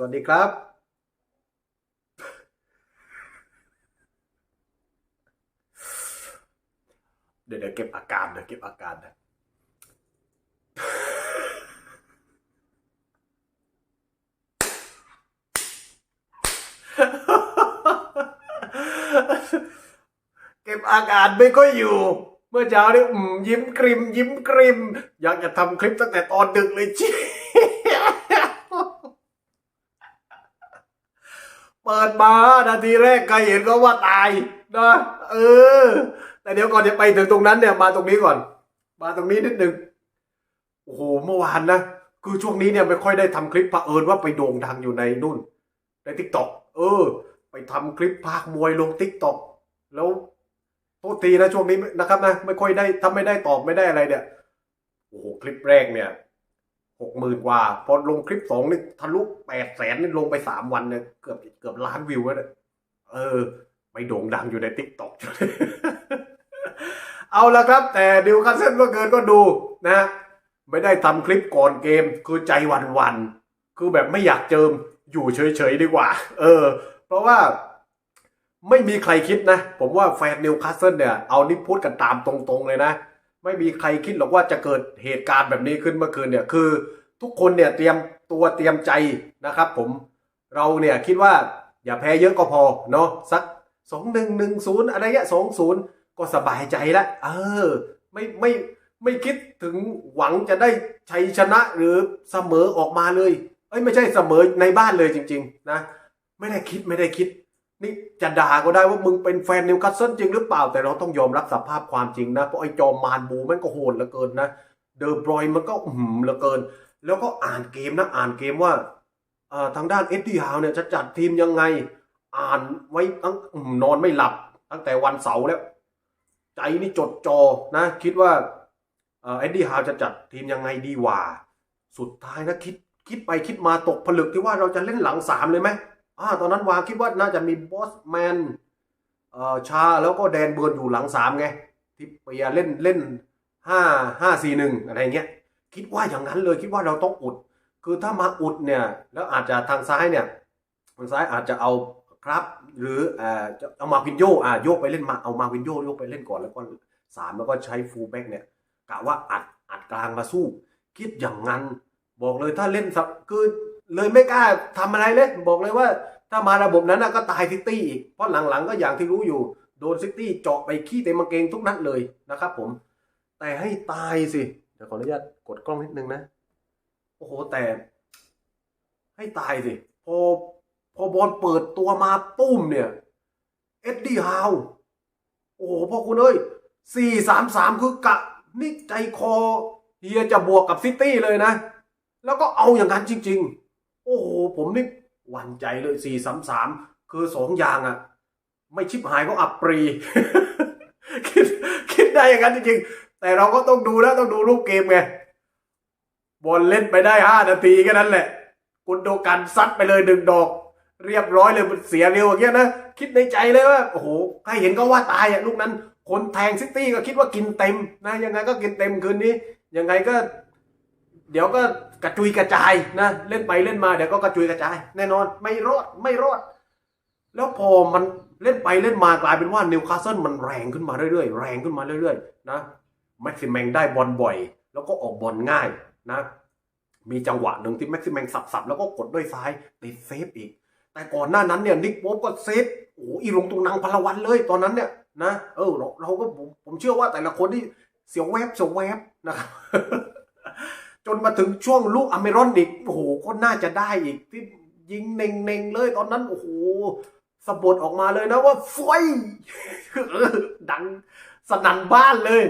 สวัสดีครับ เดี๋ยวเดี๋ยวเก็บอาการเดี๋ยวเก็บอาการนะเก็บอาการไม่ค่อยู่ เมื่อเช้านี้อืมยิ้มกริม ยิ้มกริม อยากจะทำคลิปตั้งแต่ตอนดึกเลยจี เปิดมานาทีแรกใครเห็นก็ว่าตายนะเออ แต่เดี๋ยวก่อนจะไปถึงตรงนั้นเนี่ยมาตรงนี้ก่อน มาตรงนี้นิดนึงโอ้โหเมื่อวานนะคือช่วงนี้เนี่ยไม่ค่อยได้ทำคลิปเผอิญว่าไปโด่งดังอยู่ในนู่น ในทิกตอกเออ ไปทำคลิปภาคมวยลงทิกตอกแล้วโทษทีนะช่วงนี้นะครับนะไม่ค่อยได้ถ้าไม่ได้ตอบไม่ได้อะไรเนี่ยโอ้โหคลิปแรกเนี่ย หกหมื่นกว่า พอลงคลิปสองนี่ทะลุแปดแสนนี่ลงไปสามวันเนี่ยเกือบเกือบล้านวิวแล้วเนี่ยเออไปโด่งดังอยู่ในทิกต็อกเอาละครับ แต่ดิวคันเซ็นเมื่อเกินก็ดูนะ ไม่ได้ทำคลิปก่อนเกม คือใจวันวันๆคือแบบไม่อยากเจิมอยู่เฉยๆดีกว่า เออ เพราะว่าไม่มีใครคิดนะ ผมว่าแฟนนิวคาสเซิลเนี่ย เอานี่พูดกันตามตรงๆเลยนะ ไม่มีใครคิดหรอกว่าจะเกิดเหตุการณ์แบบนี้ขึ้นเมื่อคืนเนี่ยคือ ทุกคนเนี่ยเตรียมตัวเตรียมใจนะครับ ผมเราเนี่ยคิดว่าอย่าแพ้เยอะก็พอเนาะสักสองหนึ่งหนึ่งศูนย์อะไรเงี้ยสองศูนย์ก็สบายใจล้วเออ ไม่ไม่ไม่คิดถึงหวังจะได้ชัยชนะหรือเสมอออกมาเลย เอ้ยไม่ใช่เสมอในบ้านเลยจริง ๆ นะ ไม่ได้คิดไม่ได้คิด นี่จะด่าก็ได้ว่ามึงเป็นแฟนนิวคาสเซิลจริงหรือเปล่า แต่เราต้องยอมรับสภาพความจริงนะ เพราะไอ้จอมมารบูมันก็โหดเหลือเกินนะ เดอร์บรอยมันก็หืมเหลือเกิน แล้วก็อ่านเกมนะ อ่านเกมว่าทางด้านเอ็ดดี้ฮาวเนี่ยจะจัดทีมยังไง อ่านไว้ตั้งหือนอนไม่หลับ ตั้งแต่วันเสาร์แล้ว ใจนี่จดจอนะ คิดว่าเอ็ดดี้ฮาวจะจัดทีมยังไงดีว่า สุดท้ายนะคิดคิดไปคิดมาตกผลึกที่ว่าเราจะเล่นหลังสามเลยไหม อ่าตอนนั้นวาคิดว่าน่าจะมีบอสแมนเอ่อชาแล้วก็แดนเบิร์นอยู่หลังสามไงที่เปียเล่นเล่นห้าห้าสี่หนึ่งอะไรเงี้ยคิดว่าอย่างนั้นเลยคิดว่าเราต้องอุด คือถ้ามาอุดเนี่ย แล้วอาจจะทางซ้ายเนี่ยทางซ้ายอาจจะเอาครับ หรือเอ่อเอามาวินโยอ่าโยกไปเล่นมาเอามาวินโยโยกไปเล่นก่อนแล้วก็สามแล้วก็ใช้ฟูลแบ็กเนี่ยกะว่าอัดอัดกลางมาสู้ คิดอย่างนั้น บอกเลยถ้าเล่นสับคือ เลยไม่กล้าทำอะไรเลยบอกเลยว่า ถ้ามาระบบนั้นนะก็ตายซิตี้อีกเพราะหลังๆ ก็อย่างที่รู้อยู่ โดนซิตี้เจาะไปขี้เต็มกางเกงทุกนัดเลยนะครับ ผม แต่ให้ตายสิเดี๋ยวขออนุญาตกดกล้องนิดนึงนะโอ้โหแต่ ให้ตายสิพอพอบอลเปิดตัวมาปุ้มเนี่ย เอ็ดดี้ฮาวโอ้โหพ่อคุณเอ้ยสี่สามสามคือกะนี่ใจคอเฮียจะบวกกับซิตี้เลยนะ แล้วก็เอาอย่างนั้นจริง ๆ ผมนี่หวั่นใจเลยสี่สามสามคือสองอย่างอะไม่ชิบหายก็อับปรี คิดคิดได้อย่างนั้นจริงๆ แต่เราก็ต้องดูนะต้องดูรูปเกมไงบอลเล่นไปได้ห้านาทีแค่นั้นแหละกุนโดกันซัดไปเลยหนึ่งดอก เรียบร้อยเลยมันเสียเร็วอย่างเงี้ยนะ คิดในใจเลยว่า โอ้โหใครเห็นก็ว่าตายอะลูกนั้น คนแทงซิตี้ก็คิดว่ากินเต็มนะยังไงก็กินเต็มคืนนี้ยังไงก็ เดี๋ยวก็ กระจุยกระจายนะเล่นไปเล่นมาเดี๋ยวก็กระจุยกระจาย แน่นอนไม่รอดไม่รอด แล้วพอมันเล่นไปเล่นมากลายเป็นว่านิวคาสเซิลมันแรงขึ้นมาเรื่อยๆ แรงขึ้นมาเรื่อยๆนะแม็กซิแมงได้บอลบ่อย แล้วก็ออกบอลง่ายนะมีจังหวะหนึ่งที่แม็กซิแมงสับๆแล้วก็กดด้วยซ้ายติดเซฟอีก แต่ก่อนหน้านั้นเนี่ยนิกโป๊ปก็เซฟโอ้อีลงตรงนางพลวันเลยตอนนั้นเนี่ยนะเออเราเราก็ผมผมเชื่อว่าแต่ละคนที่เสียวแวบเสียวแวบนะครับ จนมาถึงช่วงลูกอเมรอนอีกโอ้โหก็น่าจะได้อีกที่ยิงเน่งๆเลยตอนนั้นโอ้โหสะบดออกมาเลยนะว่าฟอยดังสนั่นบ้านเลย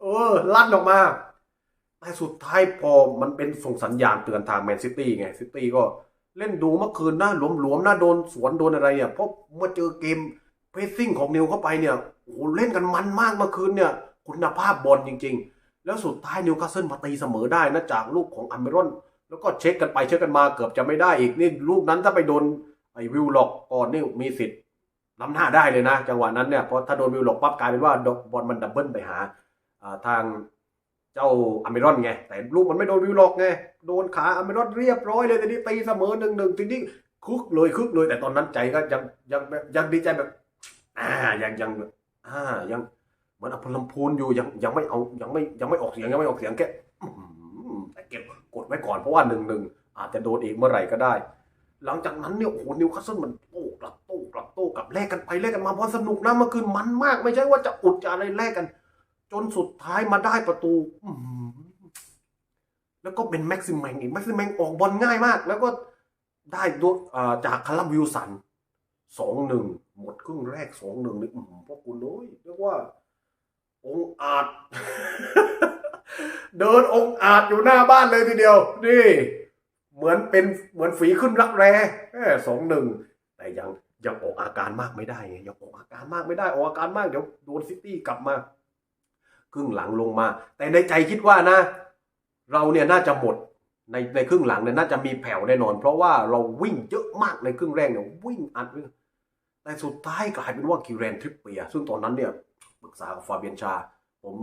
เออ ลั่นออกมาแต่สุดท้ายพอมันเป็นส่งสัญญาณเตือนทางแมนซิตี้ไงซิตี้ก็เล่นดูเมื่อคืนนะหลวมๆนะโดนสวนโดนอะไรเนี่ยเพราะเมื่อเจอเกมเพรสซิ่งของนิวเข้าไปเนี่ยโอ้เล่นกันมันมากเมื่อคืนเนี่ย คุณภาพบอลจริง ๆ แล้วสุดท้ายนิวคาสเซิลมาตีเสมอได้นะจากลูกของอเมรอน แล้วก็เช็คกันไปเช็คกันมาเกือบจะไม่ได้อีกนี่ลูกนั้นถ้าไปโดนไอ้วิลล็อกก่อนนี่มีสิทธิ์ล้ำหน้าได้เลยนะจังหวะนั้นเนี่ยเพราะถ้าโดนวิลล็อกปั๊บกลายเป็นว่าบอลมันดับเบิลไปหาทางเจ้าอเมรอนไง แต่ลูกมันไม่โดนวิวล็อกไงโดนขาอเมรอนเรียบร้อยเลยทีนี้ตีเสมอหนึ่งหนึ่งทีนี้คึกเลยคึกเลยแต่ตอนนั้นใจก็ยังยังยังดีใจแบบอ่ายังยังอ่ายัง เหมือนอภลำพูนอยู่ยังยังไม่เอายังไม่ยังไม่ออกเสียงยังไม่ออกเสียงแกอื้อหือแต่เก็บกดไว้ก่อนเพราะว่าหนึ่งหนึ่งอาจจะโดนอีกเมื่อไหร่ก็ได้ หลังจากนั้นเนี่ยโอ้โหนิวคาสเซิลมันโต้กลับโต้กลับโต้กลับแลกกันไปแลกกันมาเพราะสนุกนะเมื่อคืนมันมาก ไม่ใช่ว่าจะอุดจะอะไรแลกกัน จนสุดท้ายมาได้ประตูแล้วก็เป็นแม็กซิมแมงอีกแม็กซิมแมงออกบอลง่ายมาก แล้วก็ได้ด้วยจากคาร์ลวิลสันสองหนึ่งหมดครึ่งแรกสองหนึ่งนี่พวกคุณโอ้ยเรียกว่า องค์อาจ เดินองค์อาจอยู่หน้าบ้านเลยทีเดียว นี่ เหมือนเป็นเหมือนฝีขึ้นรักแร้สองหนึ่งแต่ยังยังออกอาการมากไม่ได้ไงยังออกอาการมากไม่ได้ออกอาการมากเดี๋ยวโดนซิตี้กลับมาครึ่งหลังลงมา แต่ในใจคิดว่านะ เราเนี่ยน่าจะหมดในในครึ่งหลังเนี่ยน่าจะมีแผ่วแน่นอน เพราะว่าเราวิ่งเยอะมากในครึ่งแรกเนี่ยวิ่งอัดแต่สุดท้ายกลายเป็นว่าคิเรนทริปเปีย ซึ่งตอนนั้นเนี่ย ปรึกษากับฟาเบียนชา ผม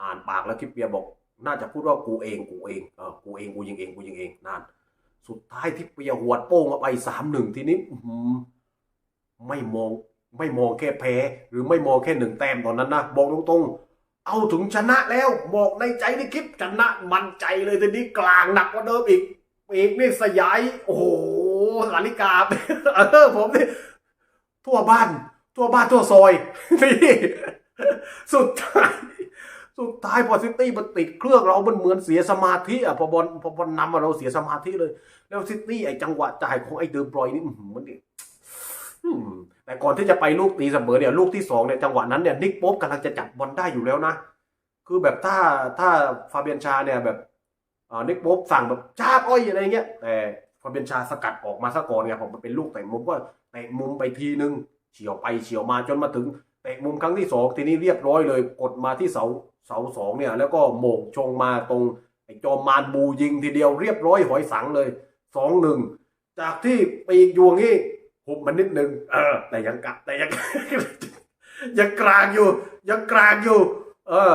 อ่านปากแล้วทริปเปียบอก น่าจะพูดว่ากูเองกูเองเออกูเองกูยิงเองกูยิงเองนั่นสุดท้ายทริปเปียหวดโป้งเข้าไปสามหนึ่งทีนี้ไม่มองไม่มองแค่แพ้ หรือไม่มองแค่หนึ่งแต้มตอนนั้นนะบอกตรงๆ เอาถึงชนะแล้วบอกในใจในคลิปชนะมันใจเลยทีนี้กลางหนักกว่าเดิมอีกอีกนี่สยาย โอ้โหนาฬิกาเออผมนี่ทั่วบ้าน ทั่วบ้านทั่วซอยนี่ สุดท้าย สุดท้ายพอซิตี้มันติดเครื่องเรามันเหมือนเสียสมาธิอะพอบอลพอบอลนำเราเสียสมาธิเลย แล้วซิตี้ไอ้จังหวะจ่ายของไอ้เดอร์บรอยน์นี่อื้อหือมันแต่ก่อนที่จะไปลูกตีเสมอเนี่ยลูกที่สองเนี่ยจังหวะนั้นเนี่ยนิกโป๊ปกำลังจะจับบอลได้อยู่แล้วนะคือแบบถ้าถ้าฟาเบียนชาเนี่ยแบบนิกโป๊ปสั่งแบบจ้าอ้อยอะไรเงี้ยแต่ฟาเบียนชาสกัดออกมาซะก่อนไงผมมันเป็นลูกเตะมุมก็เตะมุมไปทีนึงเฉียวไปเฉียวมาจนมาถึงะมุมครั้งที่สองทีนี้เรียบร้อยเลยกดมาที่เสาเสาสองเนี่ย แล้วก็โหมกชงมาตรงไอ้จอมมานบูยิงทีเดียวเรียบร้อยหอยสังเลยสองหนึ่งจากที่ปีกยวงนี่หุบมันนิดนึงเออ แต่ยังกะแต่ยังยังกลางอยู่ ยังกลางอยู่ เออ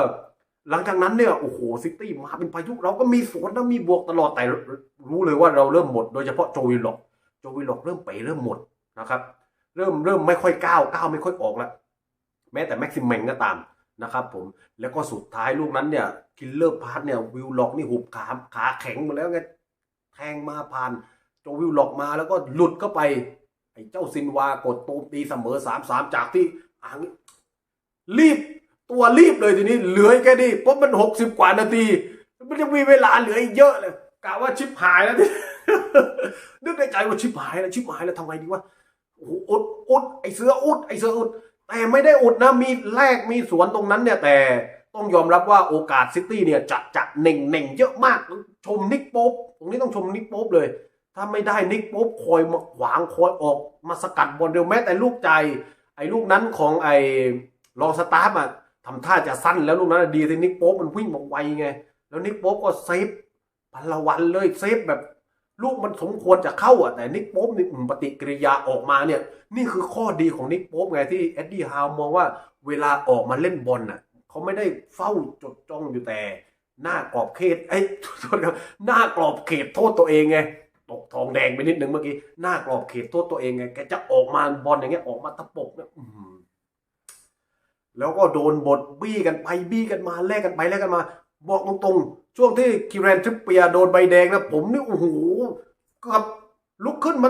หลังจากนั้นเนี่ยโอ้โหซิตี้มาเป็นพายุเราก็มีสวนแล้วมีบวกตลอดแต่รู้เลยว่าเราเริ่มหมดโดยเฉพาะโจวิลล็อกโจวิลล็อกเริ่มไปเริ่มหมดนะครับ เริ่มเริ่มไม่ค่อยก้าวก้าวไม่ค่อยออกแล้ว แม้แต่แม็กซิมเมงก็ตามนะครับผมแล้วก็สุดท้ายลูกนั้นเนี่ยคิลเลอร์พาร์ทเนี่ยวิลล็อกนี่หุบขาขาแข็งหมดแล้วไงแทงมาผ่านโจวิลล็อกมาแล้วก็หลุดเข้าไป ไอ้เจ้าซินวากดตูมตีเสมอสามสามจากที่อ่างนี้รีบตัวรีบเลยทีนี้เหลือแค่นี้เพราะมันหกสิบกว่านาที มันจะมีเวลาเหลืออีกเยอะเลยกะว่าชิบหายแล้วทีนึกในใจว่าชิบหายแล้วชิบหายแล้วทำไงดีวะโอ้อุดอุดไอเสืออุดไอเสืออุด แต่ไม่ได้อุดนะมีแลกมีสวนตรงนั้นเนี่ยแต่ต้องยอมรับว่าโอกาสซิตี้เนี่ยจะจะเน่งเน่งเยอะมากชมนิกโป๊ปตรงนี้ต้องชมนิกโป๊ปเลย ถ้าไม่ได้นิกโป๊ปคอยมาขวางคอยออกมาสกัดบอลเร็วแม้แต่ลูกใจ ไอ้ลูกนั้นของไอ้ลองสตาร์ฟอะทำท่าจะสั้นแล้วลูกนั้นดีที่นิกโป๊ปมันวิ่งมาไวไง แล้วนิกโป๊ปก็เซฟพันละวันเลยเซฟแบบ ลูกมันสมควรจะเข้าอะแต่นิกโป๊ปนี่ปฏิกิริยาออกมาเนี่ย นี่คือข้อดีของนิกโป๊ปไงที่เอ็ดดี้ฮาวมองว่าเวลาออกมาเล่นบอลน่ะเขาไม่ได้เฝ้าจดจ้องอยู่แต่ หน้ากรอบเขตไอ้ยโทษครับหน้ากรอบเขตโทษตัวเองไงตกทองแดงไปนิดนึงเมื่อกี้หน้ากรอบเขตโทษตัวเองไงแกจะออกมาบอลอย่างเงี้ยออกมาตะปบเนี่ยแล้วก็โดนบทบี้กันไปบี้กันมาแลกกันไปแลกกันมา บอกตรงๆ ช่วงที่คิวแรนทริปเปียโดนใบแดงนะผมนี่โอ้โหกับลุกขึ้นมา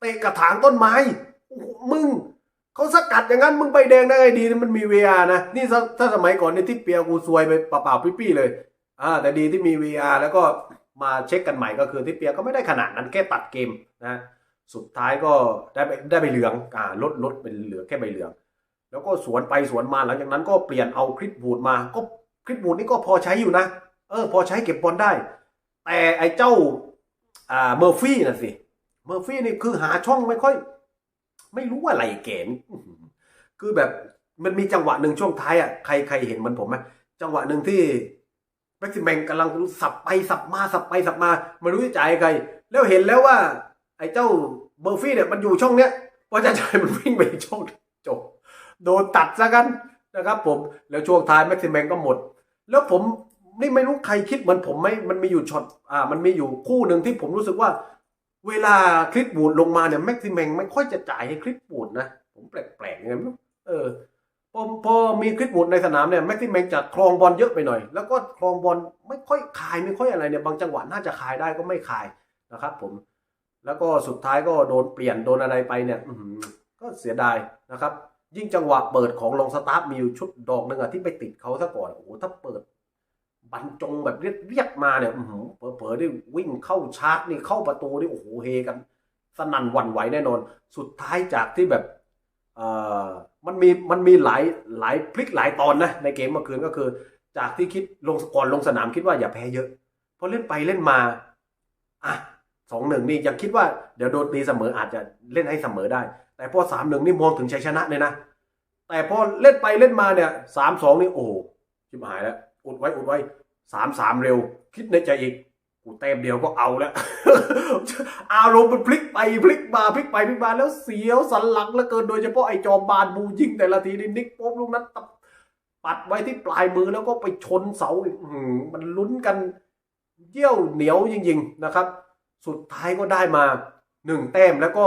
เตะกระถางต้นไม้โอ้โหมึงเขาสกัดอย่างนั้นมึงใบแดงได้ไงดีมันมีเวียนะนี่ถ้าสมัยก่อนในทิปเปียกูซวยไปเปล่าๆปี้ๆเลยอ่าแต่ดีที่มี VR แล้วก็มาเช็คกันใหม่ก็คือทิปเปียก็ไม่ได้ขนาดนั้นแค่ตัดเกมนะสุดท้ายก็ได้ไปได้ใบเหลืองอ่าลดลดเป็นเหลือแค่ใบเหลือง แล้วก็สวนไปสวนมาหลังจากนั้นก็เปลี่ยนเอาคลิปบูดมาก็คลิปบูดนี่ก็พอใช้อยู่นะ เออ พอใช้เก็บบอลได้ แต่ไอ้เจ้าอ่าเมอร์ฟี่น่ะสิเมอร์ฟี่นี่คือหาช่องไม่ค่อย ไม่รู้อะไรแกนคือแบบมันมีจังหวะหนึ่งช่วงท้ายอะใครใครเห็นมันผมไหมจังหวะหนึ่งที่แม็กซิมแมงกำลังสับไปสับมาสับไปสับมาไม่รู้จะจ่ายใคร แล้วเห็นแล้วว่า ไอ้เจ้าเบอร์ฟี่เนี่ยมันอยู่ช่องเนี้ยพอจะจ่ายมันวิ่งไปช่องจบโดนตัดซะกันนะครับผมแล้วช่วงท้ายแม็กซิมแมงก็หมด แล้วผม นี่ไม่รู้ใครคิดเหมือนผมไหมมันมีอยู่ช็อตอ่า มันมีอยู่คู่หนึ่งที่ผมรู้สึกว่า เวลาคลิปบูดลงมาเนี่ยแม็กซิแมงไม่ค่อยจะจ่ายให้คลิปบูดนะผมแปลกๆงไงไม่รู้เออพอพอมีคลิปบูดในสนามเนี่ยแม็กซิแมงจะคลองบอลเยอะไปหน่อย แล้วก็คลองบอลไม่ค่อยคายไม่ค่อยอะไรเนี่ยบางจังหวะน่าจะคายได้ก็ไม่คายนะครับ ผม แล้วก็สุดท้ายก็โดนเปลี่ยนโดนอะไรไปเนี่ยก็เสียดายนะครับ ยิ่งจังหวะเปิดของลองสตาร์ทมีอยู่ชุดดอกหนึ่งอะที่ไปติดเขาซะก่อนโอ้โหถ้าเปิด บรรจงแบบเรียกเรียกมาเนี่ยอื้อเผลอๆได้วิ่งเข้าชาร์จนี่เข้าประตูนี่โอ้โหเฮกัน สนั่นวันไหวแน่นอน สุดท้ายจากที่แบบเอ่อมันมีมันมีหลายหลายพลิกหลายตอนนะในเกมเมื่อคืนก็คือ จากที่คิดลงก่อนลงสนามคิดว่าอย่าแพ้เยอะพอเล่นไปเล่นมาอะสองหนึ่งนี่ยังคิดว่าเดี๋ยวโดนตีเสมออาจจะเล่นให้เสมอได้ แต่พอสามหนึ่งนี่มองถึงชัยชนะเลยนะ แต่พอเล่นไปเล่นมาเนี่ยสามสองนี่โอ้โหชิบหายแล้ว อุดไว้อุดไว้ สามสามเร็ว คิดในใจอีกกูเต็มเดียวก็เอาแล้ว อารมณ์มันพลิกไปพลิกมาพลิกไปพลิกมาแล้วเสียวสันหลังเหลือเกินโดยเฉพาะไอ้จอมบานบูยิงแต่ละทีนี่นิกป๊บลูกนั้นตับปัดไว้ที่ปลายมือแล้วก็ไปชนเสาอีกมันลุ้นกันเยี่ยวเหนียวจริงๆนะครับ สุดท้ายก็ได้มาหนึ่งแต้มแล้วก็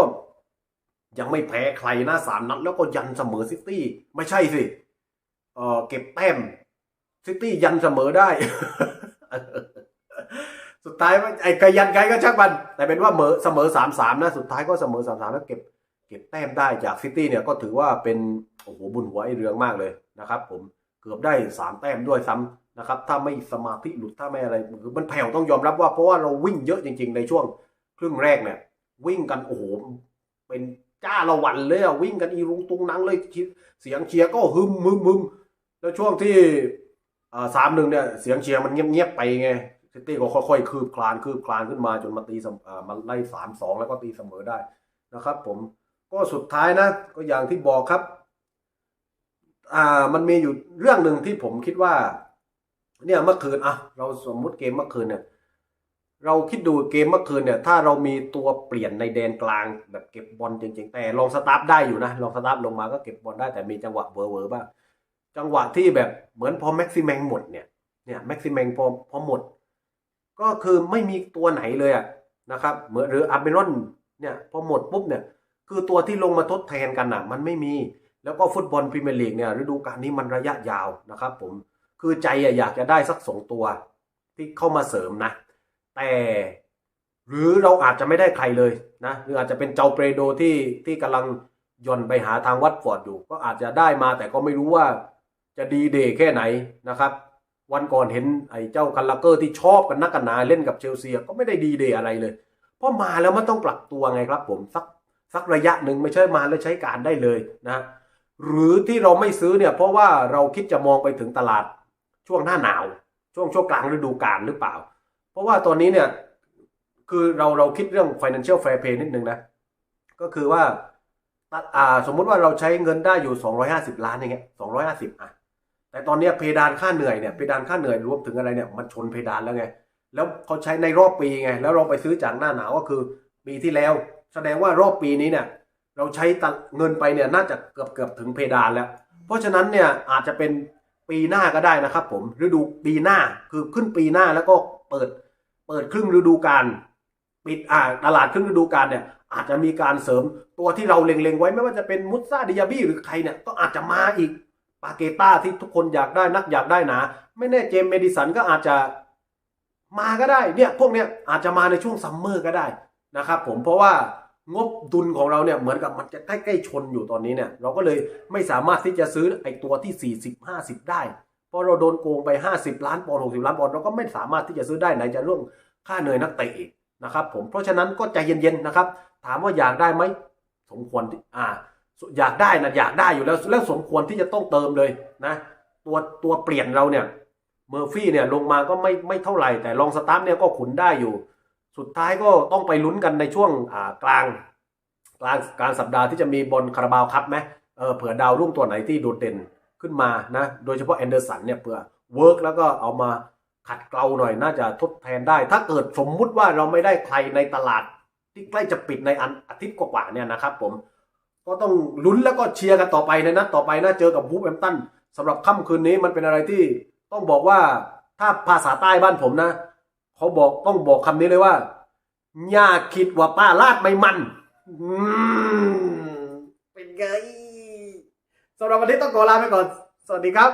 ยังไม่แพ้ใครนะสามนัดแล้วก็ยันเสมอซิตี้ ไม่ใช่สิเออเก็บแต้ม ซิตี้ยันเสมอได้ สุดท้ายไอ้ใครยันใครก็ช่างมัน แต่เป็นว่าเหมอเสมอสามสามนะ สุดท้ายก็เสมอสามสามแล้วเก็บ เก็บแต้มได้จากซิตี้เนี่ยก็ถือว่าเป็นโอ้โหบุญหัวไอ้เรืองมากเลยนะครับ ผมเกือบได้สามแต้มด้วยซ้ำนะครับ ถ้าไม่สมาธิหลุดถ้าไม่อะไรคือมันแผ่วต้องยอมรับว่าเพราะว่าเราวิ่งเยอะจริง ๆ ในช่วงครึ่งแรกเนี่ย วิ่งกันโอ้โหเป็นจ้าละวันเลยอะวิ่งกันอีรุงตุงนังเลยเสียงเชียร์ก็ฮึมฮึมฮึมแล้วช่วงที่ สามหนึ่งเนี่ยเสียงเชียร์มันเงียบๆไปไงซิตี้ก็ค่อยๆคืบคลานคืบคลานขึ้นมาจนมาตีมออ่ามันไล่สามสองแล้วก็ตีเสมอได้นะครับ ผมก็สุดท้ายนะ ก็อย่างที่บอกครับ อ่ามันมีอยู่เรื่องหนึ่งที่ผมคิดว่า เนี่ยเมื่อคืนอะเราสมมุติเกมเมื่อคืนเนี่ย เราคิดดูเกมเมื่อคืนเนี่ย ถ้าเรามีตัวเปลี่ยนในแดนกลางแบบเก็บบอลจริงๆแต่ลองสตาร์ทได้อยู่นะลองสตาร์ทลงมาก็เก็บบอลได้แต่มีจังหวะเวอร์เวอร์บ้าง จังหวะที่แบบเหมือนพอแม็กซิแมงหมดเนี่ยเนี่ยแม็กซิแมงพอพอหมด ก็คือไม่มีตัวไหนเลยอะนะครับเหมือนหรืออาร์เบรอนเนี่ยพอหมดปุ๊บเนี่ยคือตัวที่ลงมาทดแทนกันอะ มันไม่มีแล้วก็ฟุตบอลพรีเมียร์ลีกเนี่ยฤดูกาลนี้มันระยะยาวนะครับผมคือใจอะอยากจะได้สักสองตัว ที่เข้ามาเสริมนะ แต่หรือเราอาจจะไม่ได้ใครเลยนะหรืออาจจะเป็นเจ้าเปรโดที่ที่กำลังย่อนไปหาทางวัดฟอร์ดอยู่ ก็อาจจะได้มาแต่ก็ไม่รู้ว่า จะดีเดย์แค่ไหนนะครับ วันก่อนเห็นไอ้เจ้าคันลาเกอร์ที่ชอบกันนักกันนาเล่นกับเชลซีก็ไม่ได้ดีเดย์อะไรเลย เพราะมาแล้วมันต้องปรับตัวไงครับ ผมสักสักระยะหนึ่งไม่ใช่มาแล้วใช้การได้เลยนะ หรือที่เราไม่ซื้อเนี่ย เพราะว่าเราคิดจะมองไปถึงตลาดช่วงหน้าหนาว ช่วงช่วงกลางฤดูกาลหรือเปล่า เพราะว่าตอนนี้เนี่ยคือเราเราคิดเรื่อง financial fair play นิดนึงนะ ก็คือว่าตัดอ่าสมมุติว่าเราใช้เงินได้อยู่ 250 ล้านอย่างเงี้ย250อะ แต่ตอนนี้เพดานค่าเหนื่อยเนี่ยเพดานค่าเหนื่อยรวมถึงอะไรเนี่ยมันชนเพดานแล้วไง แล้วเขาใช้ในรอบปีไง แล้วเราไปซื้อจากหน้าหนาวก็คือปีที่แล้ว แสดงว่ารอบปีนี้เนี่ย เราใช้เงินไปเนี่ยน่าจะเกือบเกือบถึงเพดานแล้ว เพราะฉะนั้นเนี่ยอาจจะเป็นปีหน้าก็ได้นะครับ ผมฤดูปีหน้าคือขึ้นปีหน้าแล้วก็เปิดเปิดครึ่งฤดูกาลปิดอ่าตลาดครึ่งฤดูกาลเนี่ยอาจจะมีการเสริมตัวที่เราเล็งๆไว้ไม่ว่าจะเป็นมุตซาดิยาบี้หรือใครเนี่ยก็อาจจะมาอีก ปาเกต้าที่ทุกคนอยากได้นักอยากได้หนา ไม่แน่เจมส์เมดิสันก็อาจจะมาก็ได้เนี่ยพวกเนี้ยอาจจะมาในช่วงซัมเมอร์ก็ได้นะครับผมเพราะว่างบดุลของเราเนี่ยเหมือนกับมันจะใกล้ๆชนอยู่ตอนนี้เนี่ยเราก็เลยไม่สามารถที่จะซื้อไอ้ตัวที่ 40 50 ได้เพราะเราโดนโกงไป 50 ล้านปอนด์60 ล้านปอนด์เราก็ไม่สามารถที่จะซื้อได้ไหนจะเรื่องค่าเหนื่อยนักเตะอีกนะครับผมเพราะฉะนั้นก็ใจเย็นๆนะครับ ถามว่าอยากได้ไหมสมควรที่อ่า อยากได้นะอยากได้อยู่แล้วแล้วสมควรที่จะต้องเติมเลยนะตัวตัวเปลี่ยนเราเนี่ยเมอร์ฟี่เนี่ยลงมาก็ไม่ไม่เท่าไหร่ แต่ลองสตาร์ทเนี่ยก็ขุนได้อยู่ สุดท้ายก็ต้องไปลุ้นกันในช่วงอ่ากลางกลางกลางสัปดาห์ที่จะมีบอลคาราบาวครับไหมเออเผื่อดาวรุ่งตัวไหนที่โดดเด่นขึ้นมานะโดยเฉพาะแอนเดอร์สันเนี่ยเผื่อเวิร์กแล้วก็เอามาขัดเกลาหน่อยน่าจะทดแทนได้ ถ้าเกิดสมมุติว่าเราไม่ได้ใครในตลาดที่ใกล้จะปิดในอันอาทิตย์กว่าๆเนี่ยนะครับผม ก็ต้องลุ้นแล้วก็เชียร์กันต่อไปในนัดต่อไปนะเจอกับบูฟแอมตันสำหรับค่ำคืนนี้มันเป็นอะไรที่ต้องบอกว่าถ้าภาษาใต้บ้านผมนะ เขาบอกต้องบอกคำนี้เลยว่าอย่าคิดว่าป้าลาดไม่มันอืมเป็นไงสำหรับวันนี้ต้องขอลาไปก่อน สวัสดีครับ